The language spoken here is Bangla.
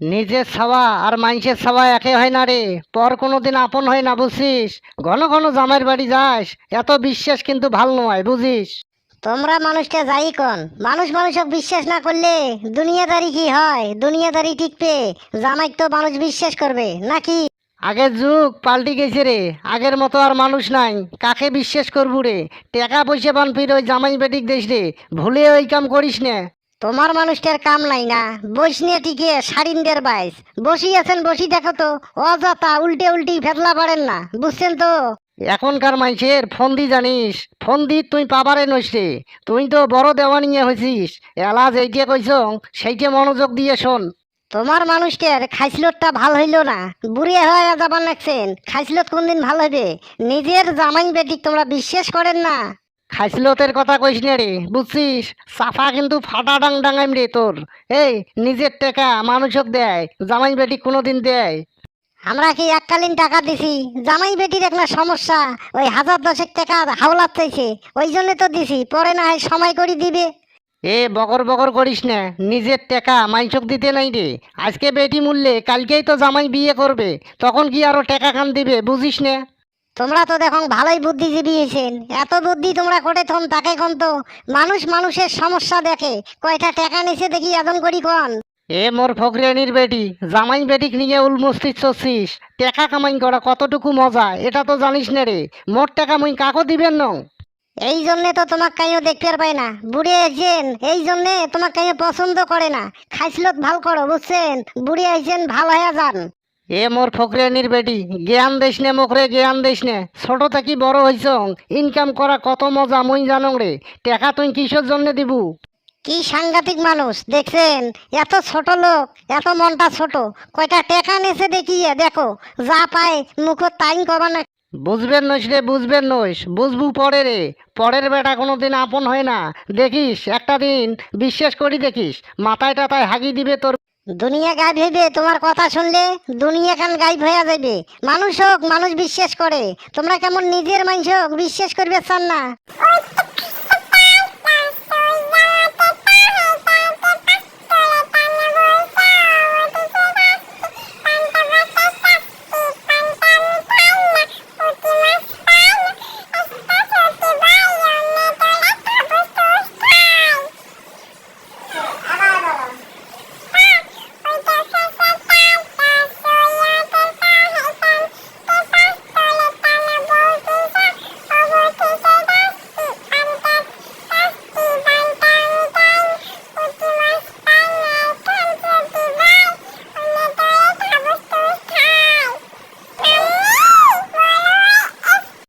নিজের ছাওয়া আর মানুষের ছাওয়া একে হয় না রে। পর কোনোদিন আপন হয় না বুঝিস ঘন ঘন জামাইয়ের বাড়ি যাস। এত বিশ্বাস কিন্তু ভালো নয় বুঝিস? তোমরা মানুষকে যাই কন। মানুষ মানুষক বিশ্বাস না করলে দুনিয়াদারি কি হয়? দুনিয়াদারি টিকবে। জামাই তো মানুষ বিশ্বাস করবে নাকি? আগের যুগ পাল্টি গেছে রে। আগের মতো আর মানুষ নাই। কাকে বিশ্বাস করব রে? টাকা পয়সা পান ফির ওই জামাই বেটিক দেশ রে। ভুলে ওই কাম করিস না। তোমার মানুষটার কাম নাই না। বস নিয়ে টিকে সারিন্দের বাইস বসি আছেন বসি দেখো তো অযথা উল্টে উল্টি ফেতলা পারেন না বুঝছেন তো? এখনকার মানুষের ফোন দি জানিস ফোন দি তুই পাবারে নইস রে তুই তো বড় দেওয়া নিয়ে হয়েছিস এলা যেইটে কইস সেইটে মনোযোগ দিয়ে শোন। তোমার মানুষটার খাইসলতটা ভালো হইল না বুড়িয়ে হয়ে যাবার লাগছেন খাইসলত কোনদিন ভালো হবে নিজের জামাই বেটিক তোমরা বিশ্বাস করেন না। খাইসলতের কথা কইস না রে বুঝছিস? সাফা কিন্তু ফাটা ডাং ডাঙাইম রে তোর। এই নিজের টাকা মানুষক দেয় জামাই বেটি কোনোদিন দেয়। আমরা কি এককালীন টাকা দিছি? জামাই বেটির একটা সমস্যা ওই হাজার দশেক টাকা হাওলাত চাইছে ওই জন্য তো দিছি পরে না হয় সময় করে দিবে। এ বকর বকর করিস না নিজের টাকা মাইসক দিতে নাই রে। আজকে বেটি মূল্যে কালকেই তো জামাই বিয়ে করবে তখন কি আরও টাকা খান দিবে বুঝিস না? তোমরা তো দেখো ভালোই বুদ্ধিজীবী হয়েছেন। এত বুদ্ধি তোমরা করে তাকে কোন তো। মানুষ মানুষের সমস্যা দেখে। কয়টা টাকা নিছে দেখি আদন করি কন। এ মোর ফকরিয়ানির বেটি জামাই বেটিক নিয়ে উলমস্তিত চছিস টাকা কামাই করা কতটুকু মজা এটা তো জানিস না রে। মোর টাকা মুই কাকো দিবেন ন? এই জন্যে তো তোমাক কাইও দেখতে পাই না। বুড়ে আইছেন এই জন্যে তোমাক কাইও পছন্দ করে না। খাইছিলত ভালো করো বুঝছেন? বুড়ে আইছেন ভালো হয়ে যান। এ মোর ফকরিয়ানির বেটি জ্ঞান দিস নে মোকরে জ্ঞান দিস নে। ছোট থাকি বড় হইছ ইনকাম করা কত মজা মুই জানং রে টাকা তুই কিসের জন্য দিবু? কি সাংঘাতিক মানুষ দেখছেন? এত ছোট লোক এত মনটা ছোট কয়টা টেকা নেছে দেখিয়ে দেখো যা পায় মুখ তাই কবা না। বুঝবেন নইস রে বুঝবেন নইস বুঝবু পরে রে পরের বেটা কোনোদিন আপন হয় না। দেখিস একটা দিন বিশ্বাস করি দেখিস মাথায় টাথায় হাগি দিবে তোর দুনিয়া গাইব হইবে, তোমার কথা শুনলে দুনিয়া খান গাইব হয়ে যাইবে। মানুষ হোক, মানুষ বিশ্বাস করে। তোমরা কেমন নিজের মানুষ হোক, বিশ্বাস করবে চান না